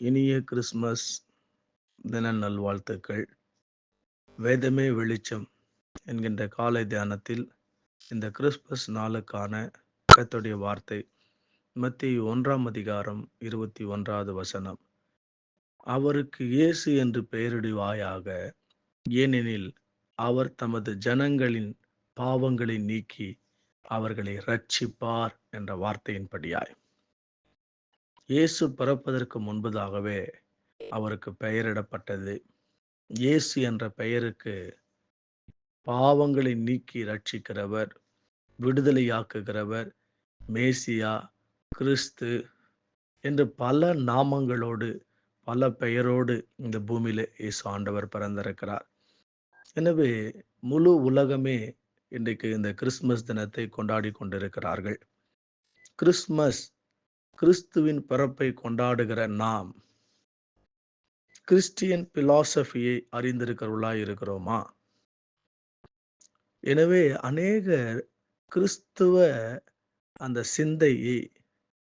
இனிய கிறிஸ்மஸ் தின நல்வாழ்த்துக்கள். வேதமே வெளிச்சம் என்கின்ற காலை தியானத்தில் இந்த கிறிஸ்மஸ் நாளுக்கான கத்துடைய வார்த்தை மத்திய ஒன்றாம் அதிகாரம் இருபத்தி ஒன்றாவது வசனம். அவருக்கு இயேசு என்று பெயரிடுவாயாக ஏனெனில் அவர் தமது ஜனங்களின் பாவங்களை நீக்கி அவர்களை ரட்சிப்பார் என்ற வார்த்தையின்படியாய். இயேசு பிறப்பதற்கு முன்பதாகவே அவருக்கு பெயரிடப்பட்டது. இயேசு என்ற பெயருக்கு பாவங்களை நீக்கி ரட்சிக்கிறவர் விடுதலையாக்குகிறவர் மேசியா கிறிஸ்து என்று பல நாமங்களோடு பல பெயரோடு இந்த பூமியில் இயேசு ஆண்டவர் பிறந்திருக்கிறார். எனவே முழு உலகமே இன்றைக்கு இந்த கிறிஸ்மஸ் தினத்தை கொண்டாடி கொண்டிருக்கிறார்கள். கிறிஸ்மஸ் கிறிஸ்துவின் பிறப்பை கொண்டாடுகிற நாம் கிறிஸ்டியன் பிலாசபியை அறிந்திருக்கிறவர்களாய் இருக்கிறோமா? எனவே அநேகர் கிறிஸ்துவ அந்த சிந்தையை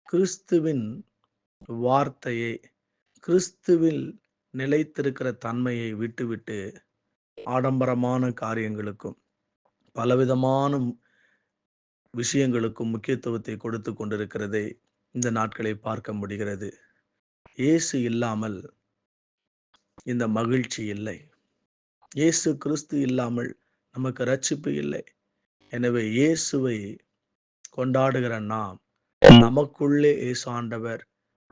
கிறிஸ்துவின் வார்த்தையை கிறிஸ்துவில் நிலைத்திருக்கிற தன்மையை விட்டுவிட்டு ஆடம்பரமான காரியங்களுக்கும் பலவிதமான விஷயங்களுக்கும் முக்கியத்துவத்தை கொடுத்து கொண்டிருக்கிறதை இந்த நாட்களை பார்க்க முடிகிறது. இயேசு இல்லாமல் இந்த மகிழ்ச்சி இல்லை. இயேசு கிறிஸ்து இல்லாமல் நமக்கு ரட்சிப்பு இல்லை. எனவே இயேசுவை கொண்டாடுகிற நாம் நமக்குள்ளே இயேசு ஆண்டவர்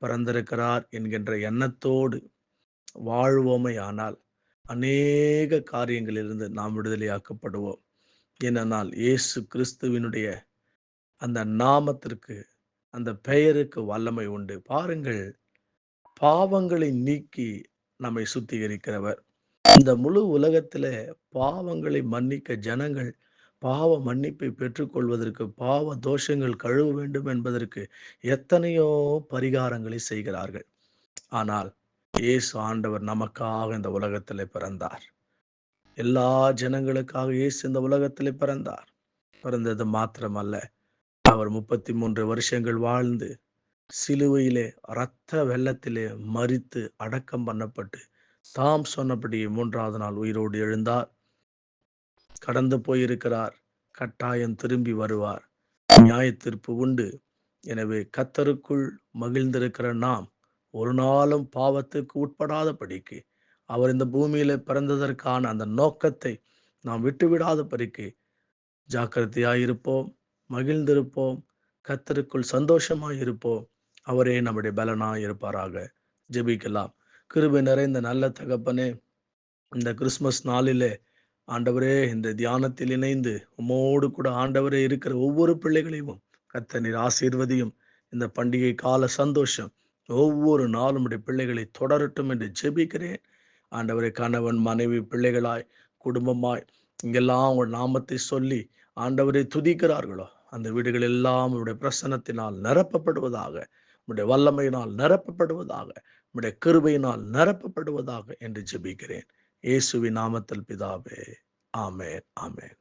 பிறந்திருக்கிறார் என்கின்ற எண்ணத்தோடு வாழ்வோமே ஆனால் அநேக காரியங்களிலிருந்து நாம் விடுதலையாக்கப்படுவோம். ஏனென்றால் இயேசு கிறிஸ்துவினுடைய அந்த நாமத்திற்கு அந்த பெயருக்கு வல்லமை உண்டு. பாருங்கள் பாவங்களை நீக்கி நம்மை சுத்திகரிக்கிறவர். இந்த முழு உலகத்துல பாவங்களை மன்னிக்க ஜனங்கள் பாவ மன்னிப்பை பெற்றுக்கொள்வதற்கு பாவ தோஷங்கள் கழுவ வேண்டும் என்பதற்கு எத்தனையோ பரிகாரங்களை செய்கிறார்கள். ஆனால் இயேசு ஆண்டவர் நமக்காக இந்த உலகத்தில் பிறந்தார். எல்லா ஜனங்களுக்காக இயேசு இந்த உலகத்தில் பிறந்தார். பிறந்தது மாத்திரமல்ல அவர் முப்பத்தி மூன்று வருஷங்கள் வாழ்ந்து சிலுவையிலே இரத்த வெள்ளத்திலே மறித்து அடக்கம் பண்ணப்பட்டு தாம் சொன்னபடி மூன்றாவது நாள் உயிரோடு எழுந்தார். கடந்து போயிருக்கிறார். கட்டாயம் திரும்பி வருவார். நியாய தீர்ப்பு உண்டு. எனவே கத்தருக்குள் மகிழ்ந்திருக்கிற நாம் ஒரு நாளும் பாவத்துக்கு உட்படாதபடிக்கு அவர் இந்த பூமியில பிறந்ததற்கான அந்த நோக்கத்தை நாம் விட்டுவிடாத படிக்கு ஜாக்கிரதையாயிருப்போம். மகிழ்ந்திருப்போம். கத்தருக்குள் சந்தோஷமாக இருப்போம். அவரே நம்முடைய பலனாக இருப்பாராக. ஜெபிக்கலாம். கிருபி நிறைந்த நல்ல தகப்பனே இந்த கிறிஸ்மஸ் நாளிலே ஆண்டவரே இந்த தியானத்தில் இணைந்து உம்மோடு கூட ஆண்டவரே இருக்கிற ஒவ்வொரு பிள்ளைகளையும் கத்த நீர் ஆசீர்வதியும். இந்த பண்டிகை கால சந்தோஷம் ஒவ்வொரு நாளும் உடைய பிள்ளைகளை தொடரட்டும் என்று ஜெபிக்கிறேன். ஆண்டவரே கணவன் மனைவி பிள்ளைகளாய் குடும்பமாய் இங்கெல்லாம் உங்கள் நாமத்தை சொல்லி ஆண்டவரை துதிக்கிறார்களோ? அந்த வீடுகள் எல்லாம் உடைய பிரசனத்தினால் நிரப்பப்படுவதாக உடைய வல்லமையினால் நிரப்பப்படுவதாக உடைய கிருபையினால் நிரப்பப்படுவதாக என்று ஜெபிக்கிறேன். இயேசுவின் நாமத்தில் பிதாவே ஆமேன் ஆமேன்.